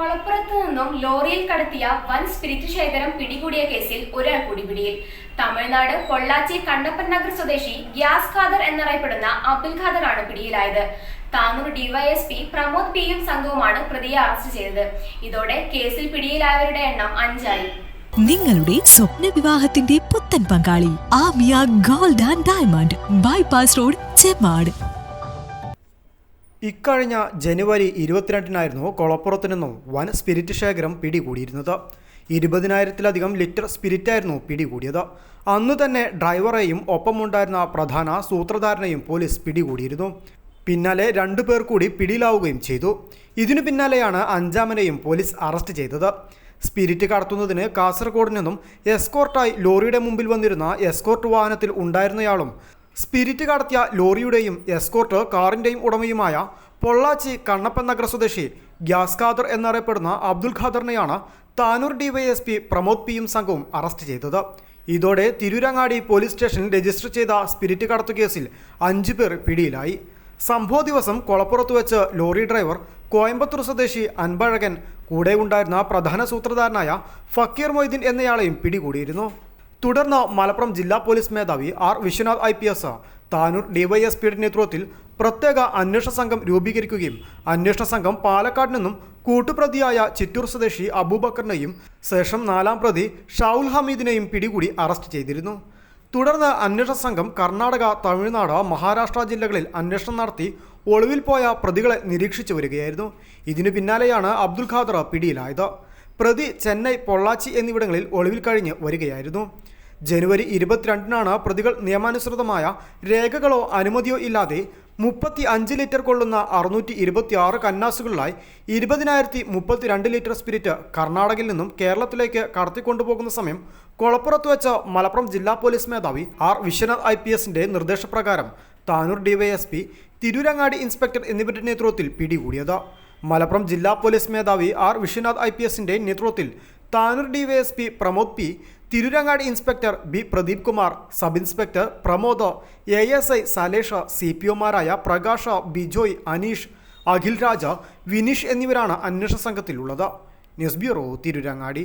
കൊളപ്പുറത്ത് നിന്നും ലോറിയിൽ കടത്തിയ വൻ സ്പിരിറ്റ് ശേഖരം പിടികൂടിയ കേസിൽ ഒരാൾ കൂടി പിടിയിൽ. തമിഴ്നാട് പൊള്ളാച്ചി കണ്ണപ്പൻ നഗർ സ്വദേശി ഗ്യാസ് ഖാദർ എന്നറിയപ്പെടുന്ന അബ്ദുൽ ഖാദർ ആണ് പിടിയിലായത്. താനൂർ ഡിവൈഎസ്പി പ്രമോദ് പിയും സംഘവുമാണ് പ്രതിയെ അറസ്റ്റ് ചെയ്തത്. ഇതോടെ കേസിൽ പിടിയിലായവരുടെ എണ്ണം അഞ്ചായി. നിങ്ങളുടെ സ്വപ്ന വിവാഹത്തിന്റെ പുത്തൻ പങ്കാളി Amiya gold and diamond. Bypass road Chemmad. ഇക്കഴിഞ്ഞ ജനുവരി ഇരുപത്തിരണ്ടിനായിരുന്നു കൊളപ്പുറത്തു നിന്നും വൻ സ്പിരിറ്റ് ശേഖരം പിടികൂടിയിരുന്നത്. ഇരുപതിനായിരത്തിലധികം ലിറ്റർ സ്പിരിറ്റായിരുന്നു പിടികൂടിയത്. അന്നു തന്നെ ഡ്രൈവറെയും ഒപ്പമുണ്ടായിരുന്ന പ്രധാന സൂത്രധാരനെയും പോലീസ് പിടികൂടിയിരുന്നു. പിന്നാലെ രണ്ടു പേർ കൂടി പിടിയിലാവുകയും ചെയ്തു. ഇതിനു പിന്നാലെയാണ് അഞ്ചാമനെയും പോലീസ് അറസ്റ്റ് ചെയ്തത്. സ്പിരിറ്റ് കടത്തുന്നതിന് കാസർഗോഡ് നിന്നും എസ്കോർട്ടായി ലോറിയുടെ മുമ്പിൽ വന്നിരുന്ന എസ്കോർട്ട് വാഹനത്തിൽ ഉണ്ടായിരുന്നയാളും സ്പിരിറ്റ് കടത്തിയ ലോറിയുടെയും എസ്കോർട്ട് കാറിന്റെയും ഉടമയുമായ പൊള്ളാച്ചി കണ്ണപ്പൻ നഗര സ്വദേശി ഗ്യാസ് ഖാദർ എന്നറിയപ്പെടുന്ന അബ്ദുൽ ഖാദറിനെയാണ് താനൂർ ഡിവൈഎസ്പി പ്രമോദ് പിയും സംഘവും അറസ്റ്റ് ചെയ്തത്. ഇതോടെ തിരൂരങ്ങാടി പോലീസ് സ്റ്റേഷനിൽ രജിസ്റ്റർ ചെയ്ത സ്പിരിറ്റ് കടത്തു കേസിൽ അഞ്ചു പേർ പിടിയിലായി. സംഭവ ദിവസം കൊളപ്പുറത്ത് വെച്ച് ലോറി ഡ്രൈവർ കോയമ്പത്തൂർ സ്വദേശി അൻപഴകൻ കൂടെ ഉണ്ടായിരുന്ന പ്രധാന സൂത്രധാരനായ ഫക്കീർ മൊയ്തീൻ എന്നയാളെയും പിടികൂടിയിരുന്നു. തുടർന്ന് മലപ്പുറം ജില്ലാ പോലീസ് മേധാവി R Viswanath I P S Tanur ഡിവൈഎസ്പിയുടെ നേതൃത്വത്തിൽ പ്രത്യേക അന്വേഷണ സംഘം രൂപീകരിക്കുകയും അന്വേഷണ സംഘം പാലക്കാട് നിന്നും കൂട്ടുപ്രതിയായ ചിറ്റൂർ സ്വദേശി അബൂബക്കറിനെയും ശേഷം നാലാം പ്രതി ഷാവുൽ ഹമീദിനെയും പിടികൂടി അറസ്റ്റ് ചെയ്തിരുന്നു. തുടർന്ന് അന്വേഷണ സംഘം കർണാടക തമിഴ്നാട് മഹാരാഷ്ട്ര ജില്ലകളിൽ അന്വേഷണം നടത്തി ഒളിവിൽ പോയ പ്രതികളെ നിരീക്ഷിച്ചു വരികയായിരുന്നു. ഇതിനു പിന്നാലെയാണ് അബ്ദുൽ ഖാദർ പിടിയിലായത്. പ്രതി ചെന്നൈ പൊള്ളാച്ചി എന്നിവിടങ്ങളിൽ ഒളിവിൽ കഴിഞ്ഞ് വരികയായിരുന്നു. ജനുവരി ഇരുപത്തിരണ്ടിനാണ് പ്രതികൾ നിയമാനുസൃതമായ രേഖകളോ അനുമതിയോ ഇല്ലാതെ മുപ്പത്തി അഞ്ച് ലിറ്റർ കൊള്ളുന്ന അറുന്നൂറ്റി ഇരുപത്തി ആറ് കന്നാസുകളിലായി ഇരുപതിനായിരത്തി മുപ്പത്തിരണ്ട് ലിറ്റർ സ്പിരിറ്റ് കർണാടകയിൽ നിന്നും കേരളത്തിലേക്ക് കടത്തിക്കൊണ്ടുപോകുന്ന സമയം കൊളപ്പുറത്ത് വെച്ച മലപ്പുറം ജില്ലാ പോലീസ് മേധാവി ആർ വിശ്വനാഥ് ഐ പി എസിന്റെ നിർദ്ദേശപ്രകാരം താനൂർ ഡിവൈഎസ്പി തിരൂരങ്ങാടി ഇൻസ്പെക്ടർ എന്നിവരുടെ നേതൃത്വത്തിൽ പിടികൂടിയത്. മലപ്പുറം ജില്ലാ പോലീസ് മേധാവി ആർ വിശ്വനാഥ് ഐ പി എസിന്റെ നേതൃത്വത്തിൽ Tanur DYSP Pramod P Tirurangadi inspector B Pradeep Kumar sub inspector Pramod A S I Salesh C P ഒമാരായ പ്രകാശ ബിജോയ് അനീഷ് അഖിൽ രാജ വിനീഷ് എന്നിവരാണ് അന്വേഷണ സംഘത്തിലുള്ളത്. News bureau Tirurangadi.